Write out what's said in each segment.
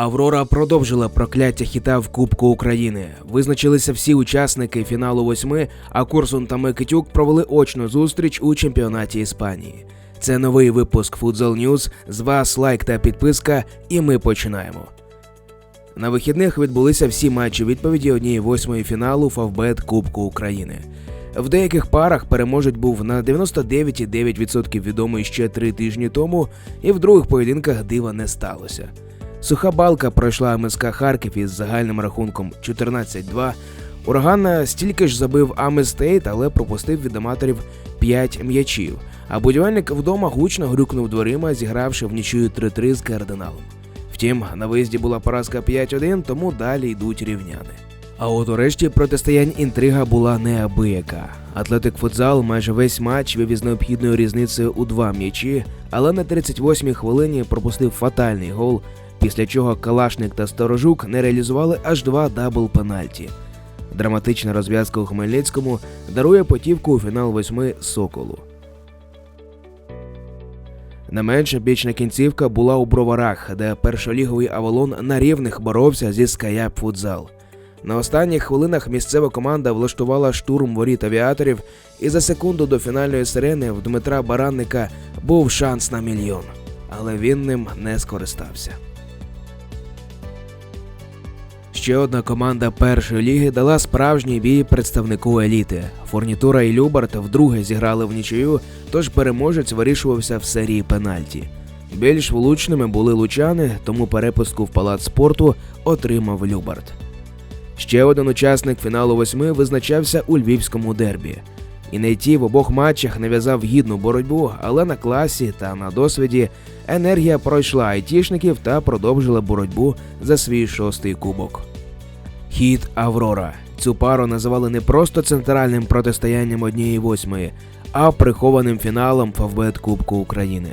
Аврора продовжила прокляття хіта в Кубку України. Визначилися всі учасники фіналу восьми, а Курсун та Микитюк провели очну зустріч у чемпіонаті Іспанії. Це новий випуск Futsal News. З вас лайк та підписка, і ми починаємо. На вихідних відбулися всі матчі відповіді однієї восьмої фіналу Фавбет Кубку України. В деяких парах переможець був на 99,9% відомий ще три тижні тому, і в других поєдинках дива не сталося. Суха балка пройшла МСК Харків із загальним рахунком 14-2. Ураган стільки ж забив Аместейт, але пропустив від аматорів 5 м'ячів. А будівельник вдома гучно грюкнув дверима, зігравши в нічию 3-3 з кардиналом. Втім, на виїзді була поразка 5-1, тому далі йдуть рівняни. А от у решті протистоянь інтрига була неабияка. Атлетик футзал майже весь матч вів із необхідною різницею у два м'ячі, але на 38-й хвилині пропустив фатальний гол, після чого Калашник та Сторожук не реалізували аж два дабл пенальті. Драматична розв'язка у Хмельницькому дарує потівку у фінал восьми Соколу. Не менше бічна кінцівка була у броварах, де першоліговий Авалон на рівних боровся зі Скаяп Футзал. На останніх хвилинах місцева команда влаштувала штурм воріт авіаторів, і за секунду до фінальної сирени в Дмитра Баранника був шанс на мільйон, але він ним не скористався. Ще одна команда першої ліги дала справжній бій представнику еліти. Фурнітура і Любарт вдруге зіграли в нічию, тож переможець вирішувався в серії пенальті. Більш влучними були лучани, тому перепустку в палац спорту отримав Любарт. Ще один учасник фіналу восьми визначався у львівському дербі. І Нейті в обох матчах нав'язав гідну боротьбу, але на класі та на досвіді енергія пройшла айтішників та продовжила боротьбу за свій шостий кубок. Хід Аврора. Цю пару називали не просто центральним протистоянням однієї восьмої, а прихованим фіналом Фавбет Кубку України.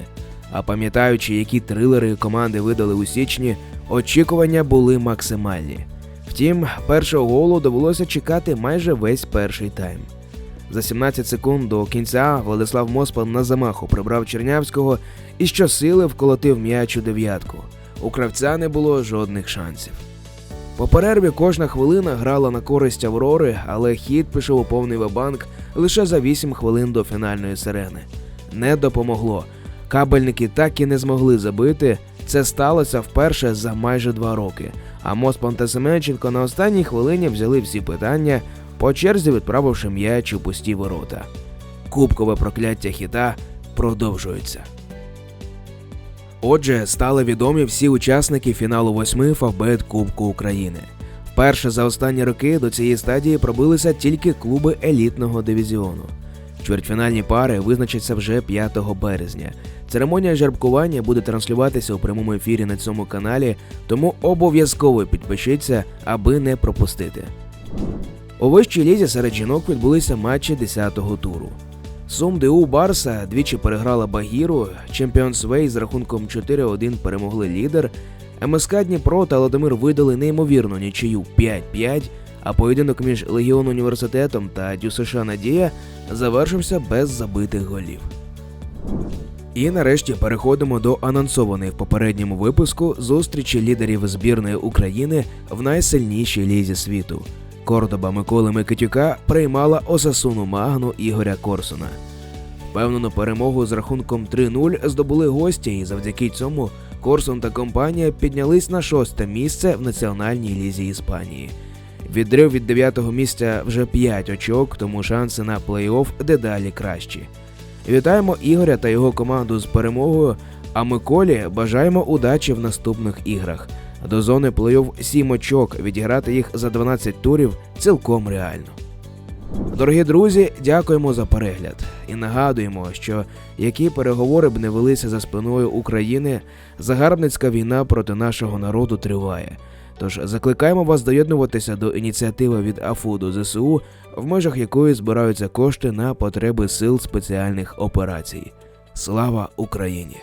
А пам'ятаючи, які трилери команди видали у січні, очікування були максимальні. Втім, першого голу довелося чекати майже весь перший тайм. За 17 секунд до кінця Владислав Моспан на замаху прибрав Чернявського і щосили вколотив м'яч у дев'ятку. У кравця не було жодних шансів. По перерві кожна хвилина грала на користь Аврори, але хід пішов у повний вабанк лише за 8 хвилин до фінальної сирени. Не допомогло. Кабельники так і не змогли забити. Це сталося вперше за майже два роки. А Моспан та Семенченко на останній хвилині взяли всі питання, по черзі відправивши м'яч у пусті ворота. Кубкове прокляття хіта продовжується. Отже, стали відомі всі учасники фіналу восьми Фавбет Кубку України. Вперше за останні роки до цієї стадії пробилися тільки клуби елітного дивізіону. Чвертьфінальні пари визначаться вже 5 березня. Церемонія жеребкування буде транслюватися у прямому ефірі на цьому каналі, тому обов'язково підпишіться, аби не пропустити. У вищій лізі серед жінок відбулися матчі 10-го туру. Сум ДУ Барса двічі переграла Багіру, Чемпіонс Вей з рахунком 4-1 перемогли лідер. МСК Дніпро та Ладомир видали неймовірну нічию 5-5, а поєдинок між Легіон університетом та ДЮСШ Надія завершився без забитих голів. І нарешті переходимо до анонсованої в попередньому випуску зустрічі лідерів збірної України в найсильнішій лізі світу. Кордоба Миколи Микитюка приймала Осасуну Магну Ігоря Корсуна. Впевнену перемогу з рахунком 3-0 здобули гості, і завдяки цьому Корсун та компанія піднялись на шосте місце в національній лізі Іспанії. Відрив від дев'ятого місця вже 5 очок, тому шанси на плей-офф дедалі кращі. Вітаємо Ігоря та його команду з перемогою. А Миколі бажаємо удачі в наступних іграх. До зони плей-офф 7 очок, відіграти їх за 12 турів цілком реально. Дорогі друзі, дякуємо за перегляд і нагадуємо, що які переговори б не велися за спиною України, загарбницька війна проти нашого народу триває. Тож закликаємо вас доєднуватися до ініціативи від АФУ до ЗСУ, в межах якої збираються кошти на потреби сил спеціальних операцій. Слава Україні!